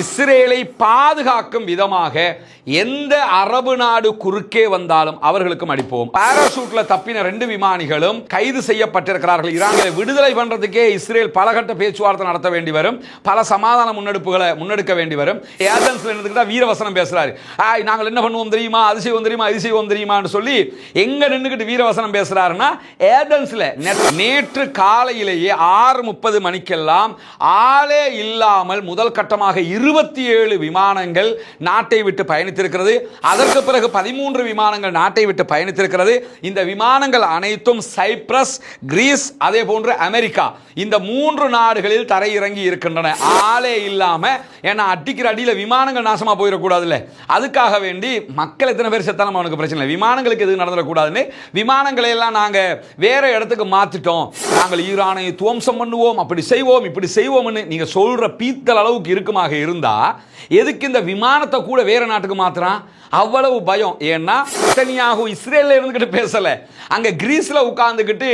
இஸ்ரேலை பாதுகாக்கும் விதமாக எந்த அரபு நாடு குறுக்கே வந்தாலும் அவர்களுக்கும் அடிப்போம். பாராசூட்ல தப்பின ரெண்டு விமானிகளும் கைது செய்யப்பட்டிருக்கிறார்கள். ஈரானை விடுதலை பண்றதுக்கே இஸ்ரேல் பலகட்ட பேச்சுவார்த்தை நடத்த வேண்டி வரும். பல சமாதான முன்னெடுப்புகளை முன்னெடுக்க வேண்டி வரும். ஏதன்ஸ்ல இருந்துக்கிட்டா வீரவசனம் பேசுறாரு. ஆய் நாங்கள் என்ன பண்ணுவோம் தெரியுமா? அது செய்வோம் தெரியுமா? இது செய்வோம் தெரியுமான்னு சொல்லி எங்க நின்றுக்கிட்டு வீரவசனம் பேசுறாருன்னா ஏதன்ஸ்ல நேற்று காலையிலேயே ஆறு முப்பது மணிக்கெல்லாம் ஆளே இல்லாமல் முதல் கட்டமாக இரு இருபத்தி ஏழு விமானங்கள் நாட்டை விட்டு பயணித்திருக்கிறது. அதற்கு பிறகு பதிமூன்று விமானங்கள் நாட்டை விட்டு பயணித்திருக்கிறது. இந்த விமானங்கள் அனைத்தும் சைப்ரஸ் கிரீஸ் அதே போன்று அமெரிக்கா. இந்த மூன்று நாடுகளில் தரையிறங்கி இருக்கின்றன. ஆளே இல்லாமல் ஏன்னா அடிக்கிற அடியில் விமானங்கள் நாசமா போயிடக்கூடாதுல்ல. அதுக்காக வேண்டி மக்கள் எத்தனை பேர் செத்தாலும் அவனுக்கு பிரச்சனை இல்லை. விமானங்களுக்கு எதுவும் நடந்துடக்கூடாதுன்னு விமானங்களை எல்லாம் நாங்கள் வேற இடத்துக்கு மாற்றிட்டோம் நாங்கள் ஈரானை துவம்சம் பண்ணுவோம். அப்படி செய்வோம் இப்படி செய்வோம்னு நீங்கள் சொல்கிற பீத்தல் அளவுக்கு இருக்குமாக இருந்து இருந்தால் எதுக்கு இந்த விமானத்தை கூட வேறு நாட்டுக்கு மாத்துறான்? அவ்வளவு பயம். ஏன்னா தனியாகும் இஸ்ரேலில் இருந்துக்கிட்டு பேசலை. அங்கே கிரீஸில் உட்காந்துக்கிட்டு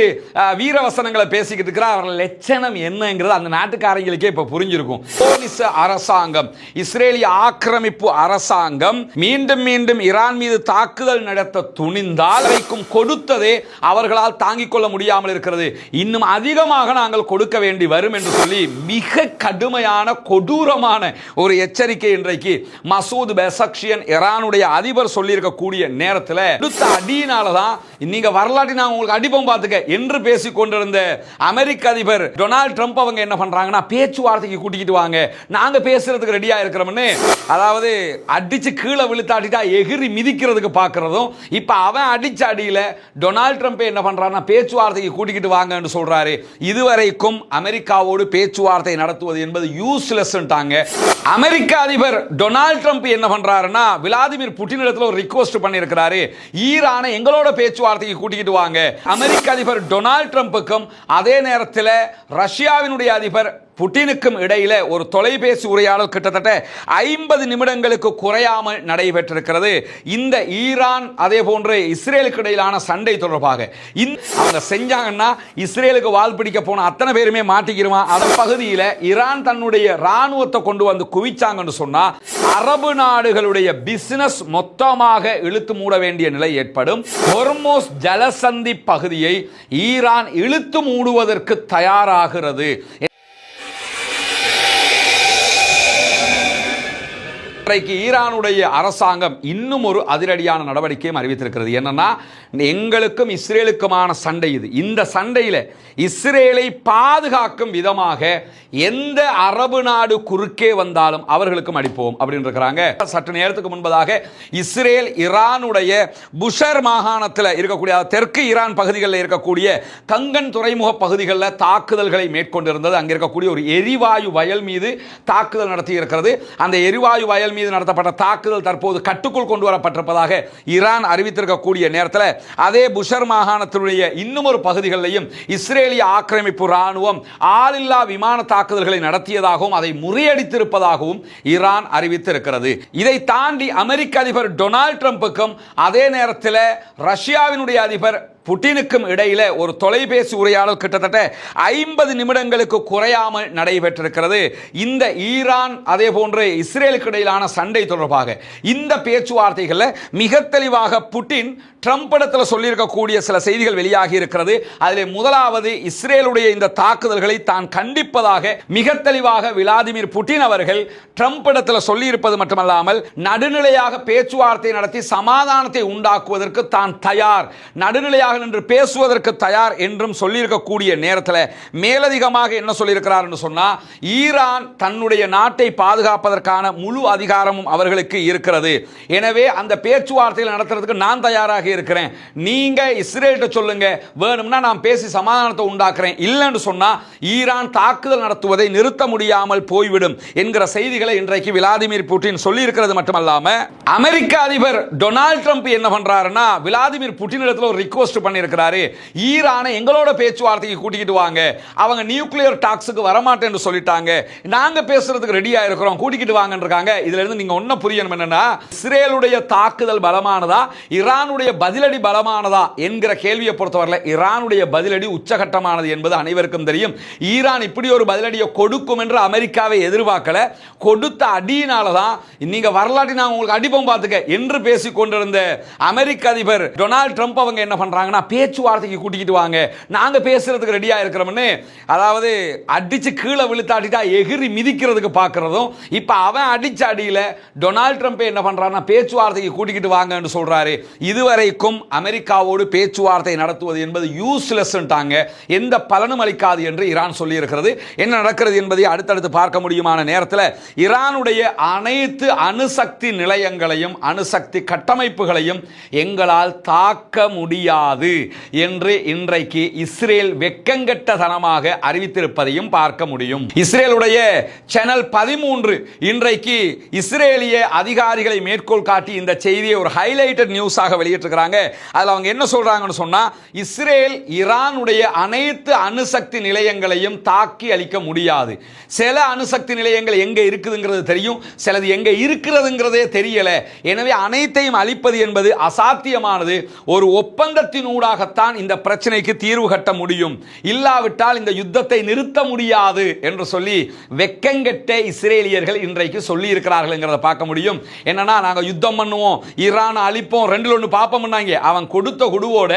வீரவசனங்களை பேசிக்கிட்டு இருக்கிற. அவர் லட்சணம் என்னங்கிறது அந்த நாட்டுக்காரங்களுக்கே இப்போ புரிஞ்சிருக்கும். போலீஸ் அரசாங்கம் இஸ்ரேலிய ஆக்கிரமிப்பு அரசாங்கம் மீண்டும் மீண்டும் ஈரான் மீது தாக்குதல் நடத்த துணிந்தால் வைக்கும் கொடுத்ததே அவர்களால் தாங்கிக் கொள்ள முடியாமல் இருக்கிறது. இன்னும் அதிகமாக நாங்கள் கொடுக்க வேண்டி வரும் என்று சொல்லி மிக கடுமையான கொடூரமான ஒரு எச்சரிக்கை இன்றைக்கு மசூத் பெசக்ஷியன் இரானுடைய அதிபர் சொல்லியிருக்கக்கூடிய நேரத்தில் அடுத்த அடியினால தான் நீங்க வரலாற்றை நான் உங்களுக்கு அடிப்போம் பார்த்துக்க. என்று பேசிக் கொண்டிருந்த அமெரிக்க அதிபர் டொனால்ட் ட்ரம்ப் அவங்க என்ன பண்றாங்கன்னா பேச்சுவார்த்தைக்கு கூட்டிக்கிட்டு வாங்க. நாங்க பேசுறதுக்கு ரெடியா இருக்கிறோம்னு அதாவது அடித்து கீழே விழுத்தாட்டிட்டா எகிரி மிதிக்கிறதுக்கு பார்க்குறதும் இப்போ அவன் அடித்த அடியில் டொனால்ட் ட்ரம்ப் என்ன பண்ணுறான்னா பேச்சுவார்த்தைக்கு கூட்டிக்கிட்டு வாங்கன்னு சொல்கிறாரு இதுவரைக்கும் அமெரிக்காவோடு பேச்சுவார்த்தை நடத்துவது என்பது யூஸ்லெஸ்ன்ட்டாங்க அமெரிக்க அதிபர் டொனால்ட் ட்ரம்ப் என்ன பண்ணுறாருன்னா விளாதிமிர் புட்டின் இடத்துல ஒரு ரிக்வஸ்ட் பண்ணியிருக்கிறாரு. ஈரானை எங்களோட பேச்சுவார்த்தைக்கு கூட்டிக்கிட்டு வாங்க. அமெரிக்க அதிபர் டொனால்ட் ட்ரம்ப்புக்கும் அதே நேரத்தில் ரஷ்யாவினுடைய அதிபர் புட்டினுக்கும் இடையில ஒரு தொலைபேசி உரையாடல் கிட்டத்தட்ட ஐம்பது நிமிடங்களுக்கு குறையாமல் நடைபெற்றிருக்கிறது. இந்த ஈரான் அதே போன்று இஸ்ரேலுக்கு இடையிலான சண்டை தொடர்பாக. அவங்க செஞ்சாங்கன்னா இஸ்ரேலுக்கு வால் பிடிக்க போன அத்தனை பேருமே மாட்டிக்கிருவான் அதன் பகுதியில் ஈரான் தன்னுடைய ராணுவத்தை கொண்டு வந்து குவிச்சாங்கன்னு சொன்னா அரபு நாடுகளுடைய பிசினஸ் மொத்தமாக இழுத்து மூட வேண்டிய நிலை ஏற்படும். ஹொர்மோஸ் ஜலசந்தி பகுதியை ஈரான் இழுத்து மூடுவதற்கு தயாராகிறது. இன்றைக்கு ஈரானுடைய அரசாங்கம் இன்னும் ஒரு அதிரடியான நடவடிக்கையும் அறிவித்திருக்கிறது. என்னன்னா எங்களுக்கும் இஸ்ரேலுக்குமான சண்டை இது. இந்த சண்டையில் இஸ்ரேலை பாதுகாக்கும் விதமாக எந்த அரபு நாடு குறுக்கே வந்தாலும் அவர்களுக்கும் அடிப்போம் அப்படின்னு இருக்கிறாங்க சற்று நேரத்துக்கு முன்பதாக இஸ்ரேல் ஈரானுடைய புஷர் மாகாணத்தில் இருக்கக்கூடிய தெற்கு ஈரான் பகுதிகளில் இருக்கக்கூடிய கங்கன் துறைமுக பகுதிகளில் தாக்குதல்களை மேற்கொண்டிருந்தது. அங்கே இருக்கக்கூடிய ஒரு எரிவாயு வயல் மீது தாக்குதல் நடத்தி இருக்கிறது அந்த எரிவாயு வயல் மீது நடத்தப்பட்ட தாக்குதல் தற்போது கட்டுக்குள் கொண்டு வரப்பட்டிருப்பதாக ஈரான் அறிவித்திருக்கக்கூடிய நேரத்தில் அதே புஷர் மாகாணத்தினுடைய இன்னும் ஒரு பகுதிகளிலையும் இஸ்ரேலிய ஆக்கிரமிப்பு ராணுவம் ஆளில்லா விமான தாக்குதல்களை நடத்தியதாகவும் அதை முறியடித்திருப்பதாகவும் ஈரான் அறிவித்திருக்கிறது. இதை தாண்டி அமெரிக்க அதிபர் டொனால்ட் ட்ரம்ப்புக்கும் அதே நேரத்தில் ரஷ்யாவினுடைய அதிபர் புட்டினுக்கும் இடையில ஒரு தொலைபேசி உரையாடல் கிட்டத்தட்ட ஐம்பது நிமிடங்களுக்கு குறையாமல் நடைபெற்றிருக்கிறது. இந்த ஈரான் அதே போன்று இஸ்ரேலுக்கு இடையிலான சண்டை தொடர்பாக இந்த பேச்சுவார்த்தைகளில் மிக தெளிவாக புட்டின் ட்ரம்ப் இடத்துல சொல்லியிருக்கக்கூடிய சில செய்திகள் வெளியாகி இருக்கிறது. அதில் முதலாவது இஸ்ரேலுடைய இந்த தாக்குதல்களை தான் கண்டிப்பதாக மிக தெளிவாக விளாதிமிர் புட்டின் அவர்கள் ட்ரம்ப் இடத்துல சொல்லியிருப்பது மட்டுமல்லாமல் நடுநிலையாக பேச்சுவார்த்தை நடத்தி சமாதானத்தை உண்டாக்குவதற்கு தான் தயார். நடுநிலையாக நின்று பேசுவதற்கு தயார் என்றும் சொல்லியிருக்கக்கூடிய நேரத்தில் மேலதிகமாக என்ன சொல்லியிருக்கிறார் என்று சொன்னா ஈரான் தன்னுடைய நாட்டை பாதுகாப்பதற்கான முழு அதிகாரமும் அவர்களுக்கு இருக்கிறது. எனவே அந்த பேச்சுவார்த்தைகள் நடத்துறதுக்கு நான் தயாராக இருக்கிறேன். நீங்க இஸ்ரேல்கிட்ட சொல்லுங்க. வேணும்னா நான் பேசி சமாதானத்தை உண்டாக்குறேன். இல்லைன்னு சொன்னா ஈரான் தாக்குதல் நடத்துவதை நிறுத்த முடியாமல் போய்விடும் என்கிற செய்திகளை இன்றைக்கு விளாடிமிர் புட்டின் சொல்லியிருக்கிறது மட்டுமல்லாம அமெரிக்க அதிபர் டொனால்ட் ட்ரம்ப் என்ன பண்றாருன்னா விளாடிமிர் புட்டின் இடத்துல ஒரு ரிக்வஸ்ட் ரிக்வெஸ்ட் பண்ணியிருக்கிறாரு. ஈரானை எங்களோட பேச்சுவார்த்தைக்கு கூட்டிக்கிட்டு வாங்க. அவங்க நியூக்ளியர் டாக்ஸுக்கு வரமாட்டேன்னு சொல்லிட்டாங்க. நாங்கள் பேசுறதுக்கு ரெடியாக இருக்கிறோம். கூட்டிக்கிட்டு வாங்கன்னு இருக்காங்க. இதுல இருந்து நீங்க ஒன்னும் புரியணும் என்னன்னா இஸ்ரேலுடைய தாக்குதல் பலமானதா ஈரானுடைய பதிலடி பலமானதா என்கிற கேள்வியை பொறுத்தவரையில் ஈரானுடைய பதிலடி உச்சகட்டமானது என்பது அனைவருக்கும் தெரியும். ஈரான் இப்படி ஒரு பதிலடியை கொடுக்கும் என்று அமெரிக்காவை எதிர்பார்க்கல. கொடுத்த அடியினால தான் நீங்கள் வரலாற்றி நான் உங்களுக்கு அடிப்போம் பார்த்துக்க. என்று பேசிக்கொண்டிருந்த அமெரிக்க அதிபர் டொனால்டு ட்ரம்ப் அவங்க என்ன பண்ணுறாங்க பண்றாங்கன்னா பேச்சுவார்த்தைக்கு கூட்டிக்கிட்டு வாங்க. நாங்கள் பேசுகிறதுக்கு ரெடியாக இருக்கிறோம்னு அதாவது அடிச்சு கீழே விழுத்தாட்டிட்டா எகிரி மிதிக்கிறதுக்கு பார்க்குறதும் இப்போ அவன் அடித்த அடியில் டொனால்ட் ட்ரம்ப் என்ன பண்ணுறான்னா பேச்சுவார்த்தைக்கு கூட்டிக்கிட்டு வாங்கன்னு சொல்கிறாரு இதுவரைக்கும் அமெரிக்காவோடு பேச்சுவார்த்தை நடத்துவது என்பது யூஸ்லெஸ்ன்ட்டாங்க எந்த பலனும் அளிக்காது என்று ஈரான் சொல்லியிருக்கிறது. என்ன நடக்கிறது என்பதை அடுத்தடுத்து பார்க்க முடியுமான நேரத்தில் ஈரானுடைய அனைத்து அணுசக்தி நிலையங்களையும் அணுசக்தி கட்டமைப்புகளையும் எங்களால் தாக்க முடியாது. என்று இன்றைக்கு இஸ்ரேல் வெக்கங்கெட்டதனமாக அறிவித்திருப்பதையும் பார்க்க முடியும். இஸ்ரேலுடைய சேனல் பதிமூன்று இன்றைக்கு இஸ்ரேலிய அதிகாரிகளை மேற்கோள் காட்டி இந்த செய்தியை ஒரு ஹைலைட்டட் நியூஸாக வெளியிட்டிருக்கிறாங்க. அதில் அவங்க என்ன சொல்றாங்கன்னு சொன்னா இஸ்ரேல் ஈரானுடைய அனைத்து அணுசக்தி நிலையங்களையும் தாக்கி அளிக்க முடியாது. சில அணுசக்தி நிலையங்கள் எங்க இருக்குதுங்கிறது தெரியும் சிலது எங்க இருக்கிறதுங்கிறதே தெரியல. எனவே அனைத்தையும் அழிப்பது என்பது அசாத்தியமானது. ஒரு ஒப்பந்தத்தின் ஊடாகத்தான் இந்த பிரச்சனைக்கு தீர்வு கட்ட முடியும். இல்லாவிட்டால் இந்த யுத்தத்தை நிறுத்த முடியாது என்று சொல்லி வெக்கங்கெட்ட இஸ்ரேலியர்கள் இன்றைக்கு சொல்லி இருக்கிறார்கள்ங்கிறத பார்க்க முடியும். என்னன்னா நாங்கள் யுத்தம் பண்ணுவோம் ஈரான் அழிப்போம் ரெண்டுல ஒன்று பார்ப்போம்னாங்க அவன் கொடுத்த குடுவோட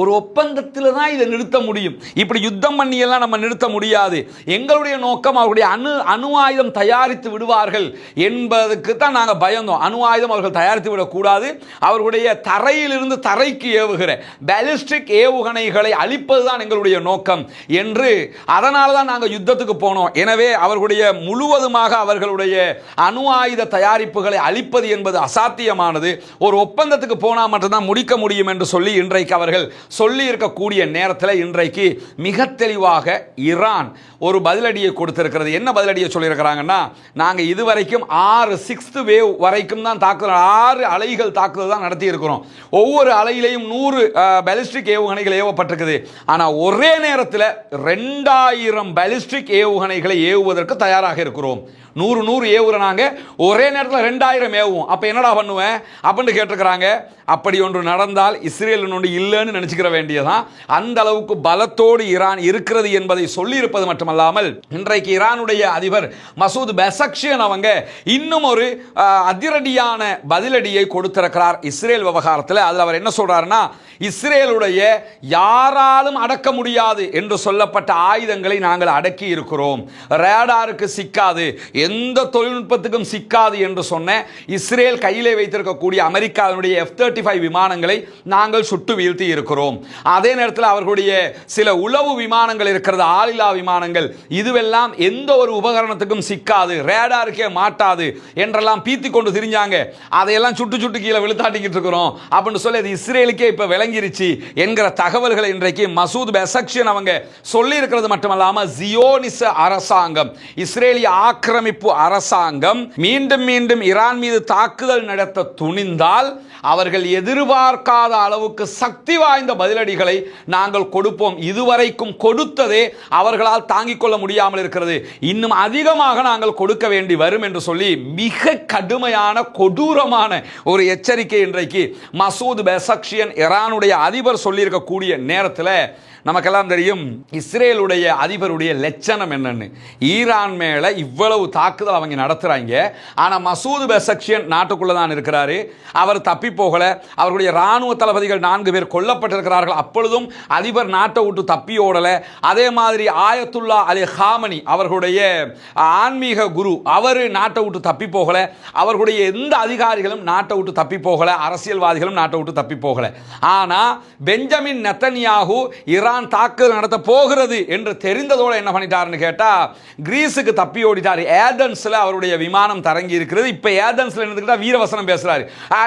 ஒரு ஒப்பந்தத்தில் தான் இதை நிறுத்த முடியும். இப்படி யுத்தம் பண்ணியெல்லாம் நம்ம நிறுத்த முடியாது. எங்களுடைய நோக்கம் அவருடைய அணு அணு ஆயுதம் தயாரித்து விடுவார்கள் என்பதுக்கு தான் நாங்கள் பயந்தோம். அணு ஆயுதம் அவர்கள் தயாரித்து விடக்கூடாது. அவர்களுடைய தரையிலிருந்து தரைக்கு ஏவுகிற பேலிஸ்டிக் ஏவுகணைகளை அழிப்பதுதான் எங்களுடைய நோக்கம் என்று அதனால தான் நாங்கள் யுத்தத்துக்கு போனோம். எனவே அவர்களுடைய முழுவதுமாக அவர்களுடைய அணு ஆயுத தயாரிப்புகளை அழிப்பது என்பது அசாத்தியமானது. ஒரு ஒப்பந்தத்துக்கு போனால் மட்டும்தான் முடிக்க முடியும் என்று சொல்லி இன்றைக்கு அவர்கள் சொல்லி இருக்கக்கூடிய நேரத்தில் இன்றைக்கு மிக தெளிவாக ஈரான் ஒரு பதிலடியை கொடுத்திருக்கிறது. என்ன பதிலடியை சொல்லியிருக்கிறாங்கன்னா நாங்கள் இதுவரைக்கும் ஆறு சிக்ஸ்த்து வேவ் வரைக்கும் தான் தாக்குதல் ஆறு அலைகள் தாக்குதல் தான் நடத்தி இருக்கிறோம் ஒவ்வொரு அலையிலையும் நூறு பேலிஸ்டிக் ஏவுகணைகள் ஏவப்பட்டிருக்குது. ஆனால் ஒரே நேரத்தில் ரெண்டாயிரம் பேலிஸ்டிக் ஏவுகணைகளை ஏவுவதற்கு தயாராக இருக்கிறோம். நூறு நூறு ஏவுறனாங்க ஒரே நேரத்தில் ரெண்டாயிரம் ஏவும் அப்போ என்னடா பண்ணுவேன்? அப்படின்னு கேட்டிருக்கிறாங்க. அப்படி ஒன்று நடந்தால் இஸ்ரேல் ஒன்று இல்லைன்னு நினச்சிக்கிற வேண்டியதான் அந்த அளவுக்கு பலத்தோடு ஈரான் இருக்கிறது என்பதை சொல்லியிருப்பது மட்டுமல்லாமல் இன்றைக்கு ஈரானுடைய அதிபர் மசூத் பெசக்ஷியன் அவங்க இன்னும் ஒரு அதிரடியான பதிலடியை கொடுத்திருக்கிறார் இஸ்ரேல் விவகாரத்தில். அதில் அவர் என்ன சொல்கிறாருன்னா இஸ்ரேலுடைய யாராலும் அடக்க முடியாது என்று சொல்லப்பட்ட ஆயுதங்களை நாங்கள் அடக்கி இருக்கிறோம். ரேடாருக்கு சிக்காது. எந்த தொழில்நுட்பத்துக்கும் சிக்காது என்று சொன்ன இஸ்ரேல் கையிலே வைத்திருக்கக்கூடிய அமெரிக்காவினுடைய எஃப் தேர்ட்டி ஃபைவ் விமானங்களை நாங்கள் சுட்டு வீழ்த்தி இருக்கிறோம். அதே நேரத்தில் அவர்களுடைய சில உளவு விமானங்கள் இருக்கிறது ஆளில்லா விமானங்கள் இதுவெல்லாம் எந்த ஒரு உபகரணத்துக்கும் சிக்காது ரேடாருக்கே மாட்டாது என்றெல்லாம் பீத்தி கொண்டு திரிஞ்சாங்க. அதையெல்லாம் சுட்டு சுட்டு கீழே விழுத்தாட்டிக்கிட்டு இருக்கிறோம். அப்படின்னு சொல்லி அது இஸ்ரேலுக்கே இப்போ விளங்கிருச்சு என்கிற தகவல்களை இன்றைக்கு மசூத் பெசக்ஷன் அவங்க சொல்லி இருக்கிறது ஜியோனிச அரசாங்கம் இஸ்ரேலிய ஆக்கிரமிப்பு அரசாங்கம் மீண்டும் மீண்டும் ஈரான் மீது தாக்குதல் நடத்த துணிந்தால் அவர்கள் எதிர்பார்க்காத அளவுக்கு சக்தி வாய்ந்த பதிலடிகளை நாங்கள் கொடுப்போம். இதுவரைக்கும் கொடுத்ததே அவர்களால் தாங்கிக் கொள்ள முடியாமல் இருக்கிறது. இன்னும் அதிகமாக நாங்கள் கொடுக்க வேண்டி வரும் என்று சொல்லி மிக கடுமையான கொடூரமான ஒரு எச்சரிக்கை இன்றைக்கு மசூத் பெசக்ஷியன் இரானுடைய அதிபர் சொல்லியிருக்கக்கூடிய நேரத்தில் நமக்கெல்லாம் தெரியும் இஸ்ரேலுடைய அதிபருடைய லட்சணம் என்னன்னு. ஈரான் மேலே இவ்வளவு தாக்குதல் அவங்க நடத்துகிறாங்க ஆனால் மசூத் பெசக்ஷியன் நாட்டுக்குள்ளே தான் இருக்கிறாரு. அவர் தப்பி போகல. அவருடைய இராணுவ தளபதிகள் நான்கு பேர் கொல்லப்பட்டிருக்கிறார்கள். அப்பொழுதும் அதிபர் நாட்டை விட்டு தப்பி ஓடலை. அதே மாதிரி ஆயத்துல்லா அலி ஹாமனி அவர்களுடைய ஆன்மீக குரு அவர் நாட்டை விட்டு தப்பி போகலை. அவர்களுடைய எந்த அதிகாரிகளும் நாட்டை விட்டு தப்பி போகலை. அரசியல்வாதிகளும் நாட்டை விட்டு தப்பி போகலை. ஆனால் பெஞ்சமின் நெத்தன்யாகு ஈரான் தாக்குதல் நடத்த போகிறது என்று தெரிந்ததோட என்ன பண்ணிட்டாருன்னு கேட்டா கிரீஸுக்கு தப்பி ஓடிட்டார். ஏதன்ஸ்ல அவருடைய விமானம் தரங்கி இருக்கிறது. இப்ப ஏதன்ஸ்ல இருந்துக்கிட்டா வீரவசனம் பேசுறாரு.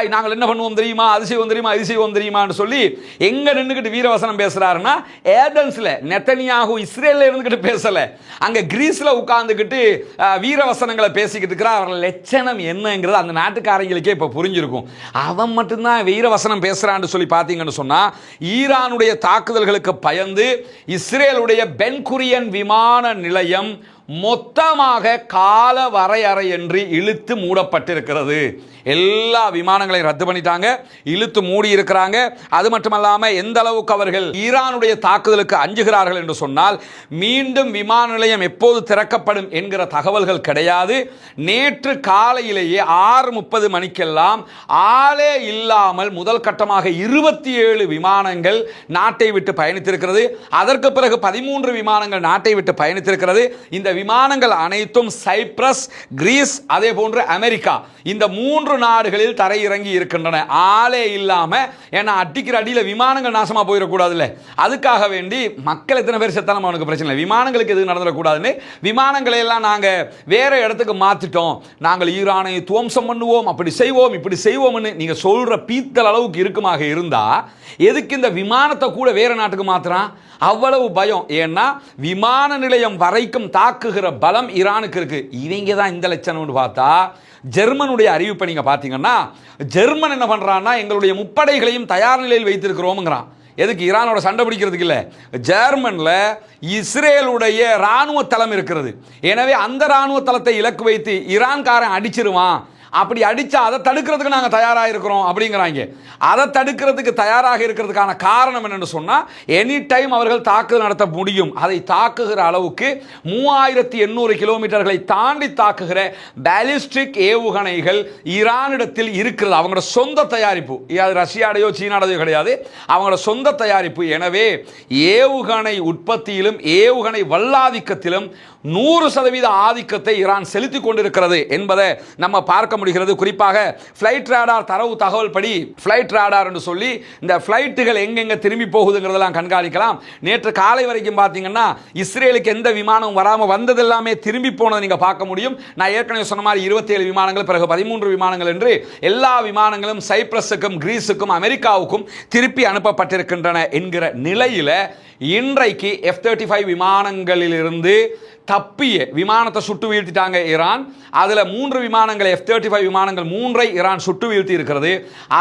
நாங்கள் என்ன பண்ணுவோம் தெரியுமா? அது செய்வோம் தெரியுமா? இது செய்வோம் தெரியுமான்னு சொல்லி எங்க நின்றுக்கிட்டு வீரவசனம் பேசுறாருன்னா ஏதன்ஸ்ல நெத்தனியாகு இஸ்ரேலில் இருந்துகிட்டு பேசல. அங்க கிரீஸ்ல உட்கார்ந்துக்கிட்டு வீரவசனங்களை பேசிக்கிட்டு இருக்கிறார் அவர் லட்சணம் என்னங்கிறது அந்த நாட்டுக்காரங்களுக்கே இப்ப புரிஞ்சிருக்கும். அவன் மட்டும்தான் வீரவசனம் பேசுறான்னு சொல்லி பார்த்தீங்கன்னு சொன்னா ஈரானுடைய தாக்குதல்களுக்கு பயந்து இஸ்ரேலுடைய பென்குரியன் விமான நிலையம் மொத்தமாக கால வரையறையின்றி இழுத்து மூடப்பட்டிருக்கிறது. எல்லா விமானங்களையும் ரத்து பண்ணிட்டாங்க. இழுத்து மூடி இருக்கிறாங்க. அது மட்டுமல்லாமல் எந்த அளவுக்கு அவர்கள் ஈரானுடைய தாக்குதலுக்கு அஞ்சுகிறார்கள் என்று சொன்னால் மீண்டும் விமான நிலையம் எப்போது திறக்கப்படும் என்கிற தகவல்கள் கிடையாது. நேற்று காலையிலேயே ஆறு முப்பது மணிக்கெல்லாம் ஆளே இல்லாமல் முதல் கட்டமாக இருபத்தி ஏழு விமானங்கள் நாட்டை விட்டு பயணித்திருக்கிறது. அதற்கு பிறகு பதிமூன்று விமானங்கள் நாட்டை விட்டு பயணித்திருக்கிறது. இந்த விமானங்கள் அனைத்தும் சைப்ரஸ் கிரீஸ் அதே போன்று அமெரிக்கா. இந்த மூன்று நாடுகளில் தரையிறங்கி இருக்கின்றன. ஆளே இல்லாமல் ஏன்னா அடிக்கிற அடியில் விமானங்கள் நாசமாக போயிடக்கூடாதுல்ல? அதுக்காக வேண்டி மக்கள் எத்தனை பேர் செத்தாலும் அவனுக்கு பிரச்சனை இல்லை. விமானங்களுக்கு எதுவும் நடந்துடக்கூடாதுன்னு விமானங்களை எல்லாம் நாங்கள் வேறு இடத்துக்கு மாற்றிட்டோம் நாங்கள் ஈரானை துவம்சம் பண்ணுவோம் அப்படி செய்வோம் இப்படி செய்வோம்னு நீங்கள் சொல்கிற பீத்தல் அளவுக்கு இருக்குமாக இருந்தால் எதுக்கு இந்த விமானத்தை கூட வேறு நாட்டுக்கு மாற்றுறான் அவ்வளவு பயம். ஏன்னா விமான நிலையம் வரைக்கும் தாக்கு தாக்குகிற பலம் ஈரானுக்கு இருக்கு. இவங்க தான் இந்த லட்சணம்னு பார்த்தா ஜெர்மனுடைய அறிவிப்பை நீங்க பார்த்தீங்கன்னா ஜெர்மன் என்ன பண்றான்னா எங்களுடைய முப்படைகளையும் தயார் நிலையில் வைத்திருக்கிறோம்ங்கிறான். எதுக்கு? ஈரானோட சண்டை பிடிக்கிறதுக்கு இல்லை. ஜெர்மனில் இஸ்ரேலுடைய ராணுவ தளம் இருக்கிறது. எனவே அந்த ராணுவ தளத்தை இலக்கு வைத்து ஈரான்காரன் அடிச்சிருவான். அப்படி அடித்தா அதை தடுக்கிறதுக்கு நாங்கள் தயாராக இருக்கிறோம் அப்படிங்கிறாங்க. அதை தடுக்கிறதுக்கு தயாராக இருக்கிறதுக்கான காரணம் என்னென்னு சொன்னால் எனி டைம் அவர்கள் தாக்குதல் நடத்த முடியும் அதை தாக்குகிற அளவுக்கு மூவாயிரத்தி எண்ணூறு கிலோமீட்டர்களை தாண்டி தாக்குகிற பேலிஸ்டிக் ஏவுகணைகள் ஈரானிடத்தில் இருக்கிறது. அவங்களோட சொந்த தயாரிப்பு. அது ரஷ்யாடையோ சீனாடையோ கிடையாது. அவங்களோட சொந்த தயாரிப்பு. எனவே ஏவுகணை உற்பத்தியிலும் ஏவுகணை வல்லாதிக்கத்திலும் நூறு சதவீத ஆதிக்கத்தை ஈரான் செலுத்திக் கொண்டிருக்கிறது என்பதை நம்ம பார்க்க முடிகிறது. குறிப்பாக ஃப்ளைட் ராடார் தரவு தகவல் படி ஃப்ளைட் ராடார் என்று சொல்லி இந்த ஃப்ளைட்டுகள் எங்கெங்க திரும்பி போகுதுங்கிறதெல்லாம் கண்காணிக்கலாம். நேற்று காலை வரைக்கும் பார்த்தீங்கன்னா இஸ்ரேலுக்கு எந்த விமானம் வராமல் வந்தது எல்லாமே திரும்பி போனதை நீங்கள் பார்க்க முடியும். நான் ஏற்கனவே சொன்ன மாதிரி இருபத்தேழு விமானங்கள் பிறகு பதிமூன்று விமானங்கள் என்று எல்லா விமானங்களும் சைப்ரஸுக்கும் கிரீஸுக்கும் அமெரிக்காவுக்கும் திருப்பி அனுப்பப்பட்டிருக்கின்றன என்கிற நிலையில் இன்றைக்கு எஃப் தேர்ட்டி ஃபைவ் விமானங்களிலிருந்து தப்பிய விமானத்தை சுட்டு வீழ்த்திட்டாங்க ஈரான் அதில் மூன்று விமானங்கள் எஃப் தேர்ட்டி ஃபைவ் விமானங்கள் மூன்றை ஈரான் சுட்டு வீழ்த்தி இருக்கிறது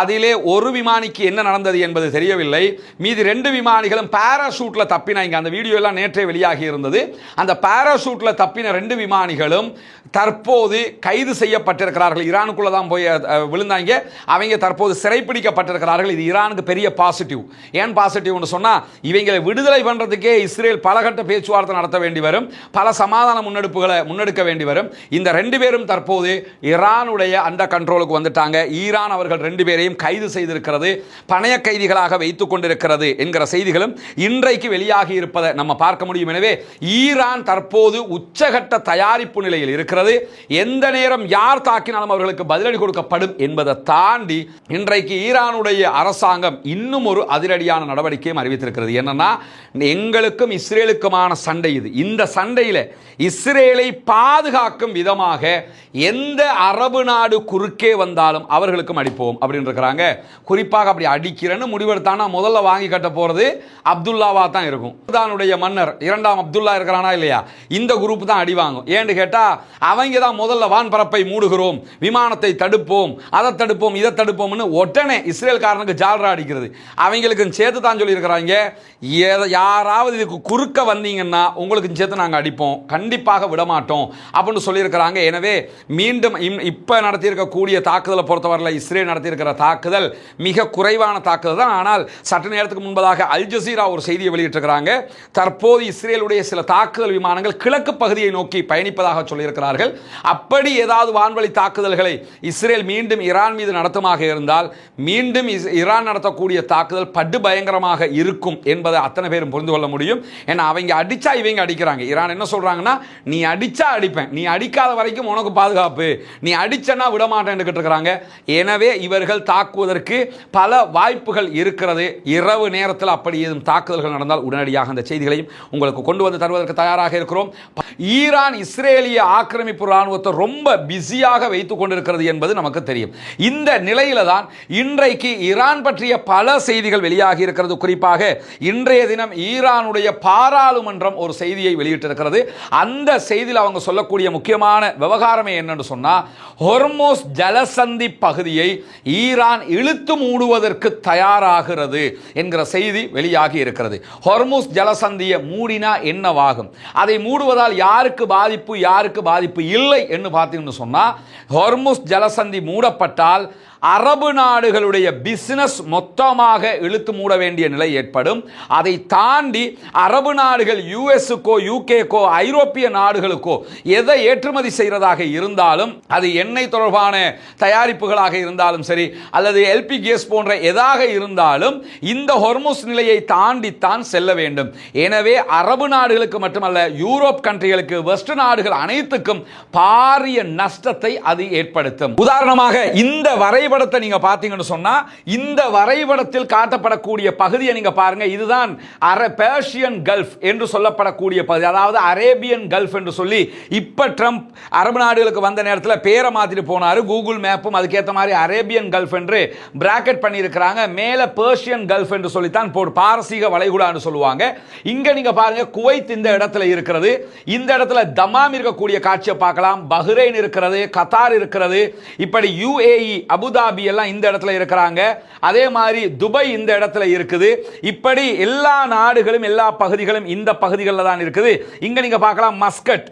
அதிலே ஒரு விமானிக்கு என்ன நடந்தது என்பது தெரியவில்லை. மீதி ரெண்டு விமானிகளும் பாராசூட்டில் தப்பினாங்க அந்த வீடியோ எல்லாம் நேற்றே வெளியாகி இருந்தது. அந்த பாராசூட்டில் தப்பின ரெண்டு விமானிகளும் தற்போது கைது செய்யப்பட்டிருக்கிறார்கள். ஈரானுக்குள்ள தான் போய் விழுந்தாங்க. அவங்க தற்போது சிறைப்பிடிக்கப்பட்டிருக்கிறார்கள். இது ஈரானுக்கு பெரிய பாசிட்டிவ் ஏன் பாசிட்டிவ்னு சொன்னால் இவங்களை விடுதலை பண்ணுறதுக்கே இஸ்ரேல் பலகட்ட பேச்சுவார்த்தை நடத்த வேண்டி வரும். பல சமாதான முன்னெடுப்புகளை முன்னெடுக்க வேண்டி வரும். இந்த ரெண்டு பேரும் தற்போது ஈரானுடைய அந்த கண்ட்ரோலுக்கு வந்துட்டாங்க. ஈரான் அவர்கள் ரெண்டு பேரையும் கைது செய்திருக்கிறது. பணைய கைதிகளாக வைத்துக் கொண்டிருக்கிறது என்கிற செய்திகளும் இன்றைக்கு வெளியாகி இருப்பதை நம்ம பார்க்க முடியும். எனவே ஈரான் தற்போது உச்சகட்ட தயாரிப்பு நிலையில் இருக்கிறது. எந்த நேரம் யார் தாக்கினாலும் அவர்களுக்கு பதிலடி கொடுக்கப்படும் என்பதை தாண்டி இன்றைக்கு ஈரானுடைய அரசாங்கம் இன்னும் ஒரு அதிரடியான நடவடிக்கையும் அறிவித்திருக்கிறது. என்னன்னா எங்களுக்கும் இஸ்ரேலுக்குமான சண்டை இது. இந்த சண்டையில் இஸ்ரேலை பாதுகாக்கும் விதமாக எந்த அரபு நாடு குறுக்கே வந்தாலும் அவர்களுக்கும் அடிப்போம் அப்படின்னு இருக்கிறாங்க. குறிப்பாக அப்படி அடிக்கிறேன்னு முடிவெடுத்தானா முதல்ல வாங்கி கட்ட போறது அப்துல்லாவா தான் இருக்கும். தானுடைய மன்னர் இரண்டாம் அப்துல்லா இருக்கிறானா இல்லையா? இந்த குரூப் தான் அடி வாங்கும். ஏன்னு கேட்டா அவங்க தான் முதல்ல வான்பரப்பை மூடுகிறோம் விமானத்தை தடுப்போம் அதை தடுப்போம் இதை தடுப்போம்னு உடனே இஸ்ரேல்காரனுக்கு ஜால்ரா அடிக்கிறது. அவங்களுக்கு சேர்த்து தான் சொல்லியிருக்கிறாங்க. யாராவது இதுக்கு குறுக்க வந்தீங்கன்னா உங்களுக்கு சேர்த்து நாங்கள் அடிப்போம். கண்டிப்பாக விடமாட்டோம் அப்படின்னு சொல்லியிருக்கிறாங்க. எனவே மீண்டும் இப்போ இப்ப நடத்தியிருக்கக்கூடிய தாக்குதலை பொறுத்தவரையில் இஸ்ரேல் நடத்தியிருக்கிற தாக்குதல் மிக குறைவான தாக்குதல் தான். ஆனால் சற்று நேரத்துக்கு முன்பதாக அல் ஜசீரா ஒரு செய்தியை வெளியிட்டிருக்கிறாங்க. தற்போது இஸ்ரேலுடைய சில தாக்குதல் விமானங்கள் கிழக்கு பகுதியை நோக்கி பயணிப்பதாக சொல்லியிருக்கிறார்கள். அப்படி ஏதாவது வான்வழி தாக்குதல்களை இஸ்ரேல் மீண்டும் ஈரான் மீது நடத்துமாக இருந்தால் மீண்டும் ஈரான் நடத்தக்கூடிய தாக்குதல் படு பயங்கரமாக இருக்கும் என்பதை அத்தனை அத்தனை பேரும் புரிந்து கொள்ள முடியும். ஏன்னா அவங்க அடிச்சா இவங்க அடிக்கிறாங்க. ஈரான் என்ன சொல்றாங்கன்னா நீ அடித்தா அடிப்பேன். நீ அடிக்காத வரைக்கும் உனக்கு பாதுகாப்பு. நீ அடிச்சனா விட இருக்கிறாங்க எனவே இவர்கள் தாக்குவதற்கு பல வாய்ப்புகள் இருக்கிறது. இரவு நேரத்தில் அப்படி ஏதும் தாக்குதல்கள் நடந்தால் உடனடியாக அந்த செய்திகளையும் உங்களுக்கு கொண்டு வந்து தருவதற்கு தயாராக இருக்கிறோம். ஈரான் இஸ்ரேலிய ஆக்கிரமிப்பு ராணுவத்தை ரொம்ப பிஸியாக வைத்துக் கொண்டிருக்கிறது என்பது நமக்கு தெரியும். இந்த நிலையில தான் இன்றைக்கு ஈரான் பற்றிய பல செய்திகள் வெளியாகி இருக்கிறது. குறிப்பாக இன்றைய தினம் ஈரானுடைய பாராளுமன்றம் ஒரு செய்தியை வெளியிட்டிருக்கிறது. அந்த செய்தியில் அவங்க சொல்லக்கூடிய முக்கியமான விவகாரமே என்னன்னு சொன்னா ஹொர்மோஸ் ஜலசந்தி பகுதியை ஈரான் இழுத்து மூடுவதற்கு தயாராகிறது என்கிற செய்தி வெளியாகி இருக்கிறது. ஹொர்மோஸ் ஜலசந்தியை மூடினா என்னவாகும்? அதை மூடுவதால் யாருக்கு பாதிப்பு யாருக்கு பாதிப்பு இல்லை என்று பார்த்தீங்கன்னு சொன்னா ஹொர்முஸ் ஜலசந்தி மூடப்பட்டால் அரபு நாடுகளுடைய பிசினஸ் மொத்தமாக இழுத்து மூட வேண்டிய நிலை ஏற்படும். அதை தாண்டி அரபு நாடுகள் யூஎஸுக்கோ யூகேக்கோ ஐரோப்பிய நாடுகளுக்கோ எதை ஏற்றுமதி செய்கிறதாக இருந்தாலும் அது எண்ணெய் தொடர்பான தயாரிப்புகளாக இருந்தாலும் சரி அல்லது எல்பி கேஸ் போன்ற எதாக இருந்தாலும் இந்த ஹொர்மோஸ் நிலையை தாண்டித்தான் செல்ல வேண்டும். எனவே அரபு நாடுகளுக்கு மட்டுமல்ல யூரோப் கண்ட்ரிகளுக்கு வெஸ்ட் நாடுகள் அனைத்துக்கும் பாரிய நஷ்டத்தை அது ஏற்படுத்தும். உதாரணமாக இந்த வரை வரைபடத்தை நீங்க பார்த்தீங்கன்னு சொன்னா இந்த வரைபடத்தில் காட்டப்படக்கூடிய பகுதியை நீங்க பாருங்க. இதுதான் அர பேர்ஷியன் கல்ஃப் என்று சொல்லப்படக்கூடிய பகுதி. அதாவது அரேபியன் கல்ஃப் என்று சொல்லி இப்ப ட்ரம்ப் அரபு நாடுகளுக்கு வந்த நேரத்தில் பேரை மாற்றிட்டு போனாரு. கூகுள் மேப்பும் அதுக்கேற்ற மாதிரி அரேபியன் கல்ஃப் என்று பிராக்கெட் பண்ணியிருக்கிறாங்க. மேலே பேர்ஷியன் கல்ஃப் என்று சொல்லித்தான் போடு பாரசீக வளைகுடான்னு சொல்லுவாங்க. இங்க நீங்க பாருங்க குவைத் இந்த இடத்துல இருக்கிறது. இந்த இடத்துல தமாம் இருக்கக்கூடிய காட்சியை பார்க்கலாம். பஹ்ரைன் இருக்கிறது கத்தார் இருக்கிறது. இப்படி யுஏஇ அபுதாபி எல்லாம் இந்த இடத்துல இருக்கிறாங்க. அதே மாதிரி துபை இந்த இடத்துல இருக்குது. இப்படி எல்லா நாடுகளும் எல்லா பகுதிகளும் இந்த பகுதிகளில் தான் இருக்குது. இங்கே நீங்கள் பார்க்கலாம் மஸ்கட்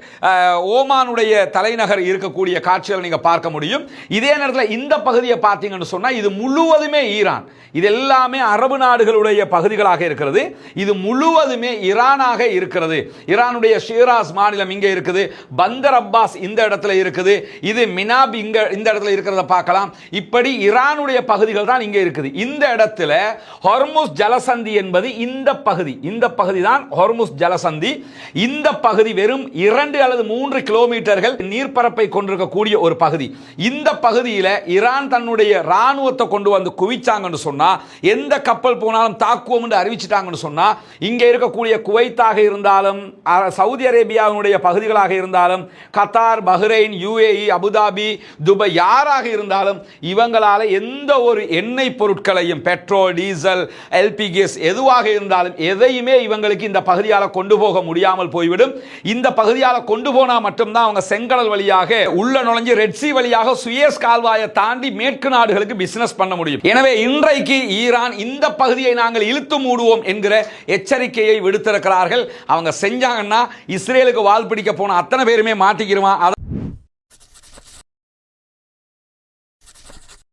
ஓமானுடைய தலைநகர் இருக்கக்கூடிய காட்சிகளை நீங்கள் பார்க்க முடியும். இதே நேரத்தில் இந்த பகுதியை பார்த்தீங்கன்னு சொன்னால் இது முழுவதுமே ஈரான். இது எல்லாமே அரபு நாடுகளுடைய பகுதிகளாக இருக்கிறது. இது முழுவதுமே ஈரானாக இருக்கிறது. ஈரானுடைய ஷீராஸ் மாநிலம் இங்கே இருக்குது. பந்தர் அப்பாஸ் இந்த இடத்துல இருக்குது. இது மினாப் இங்கே இந்த இடத்துல இருக்கிறத பார்க்கலாம். இப்படி ஈரானுடைய பகுதிகள் தான் இங்கே இருக்குது. இந்த இடத்துல ஹொர்முஸ் ஜலசந்தி என்பது இந்த பகுதி. இந்த பகுதி தான் ஹொர்முஸ் ஜலசந்தி. இந்த பகுதி வெறும் இரண்டு அல்லது மூன்று கிலோமீட்டர்கள் நீர்ப்பரப்பை கொண்டிருக்கக்கூடிய ஒரு பகுதி. இந்த பகுதியில் ஈரான் தன்னுடைய ராணுவத்தை கொண்டு வந்து குவிச்சாங்கன்னு சொன்னால் எந்த கப்பல் போனாலும் தாக்குவோம் என்று அறிவிச்சிட்டாங்கன்னு சொன்னால் இங்கே இருக்கக்கூடிய குவைத்தாக இருந்தாலும் சவுதி அரேபியாவினுடைய பகுதிகளாக இருந்தாலும் Qatar Bahrain UAE Abu Dhabi Dubai யாராக இருந்தாலும் இவங்களால எந்த ஒரு எண்ணெய் பொருட்களையும் பெட்ரோல் டீசல் எல்பிகேஸ் எதுவாக இருந்தாலும் எதையுமே இவங்களுக்கு இந்த பகுதியால் கொண்டு போக முடியாமல் போய்விடும். இந்த பகுதியால் கொண்டு போனால் மட்டும்தான் அவங்க செங்கடல் வழியாக உள்ள நுழைஞ்சு ரெட்சி வழியாக சுயஸ் கால்வாயை தாண்டி மேற்கு நாடுகளுக்கு பிசினஸ் பண்ண முடியும். எனவே இன்றைக்கு ஈரான் இந்த பகுதியை நாங்கள் இழுத்து மூடுவோம் என்கிற எச்சரிக்கையை விடுத்திருக்கிறார்கள். அவங்க செஞ்சாங்கன்னா இஸ்ரேலுக்கு வால் பிடிக்க போன அத்தனை பேருமே மாட்டிக்கிருவான்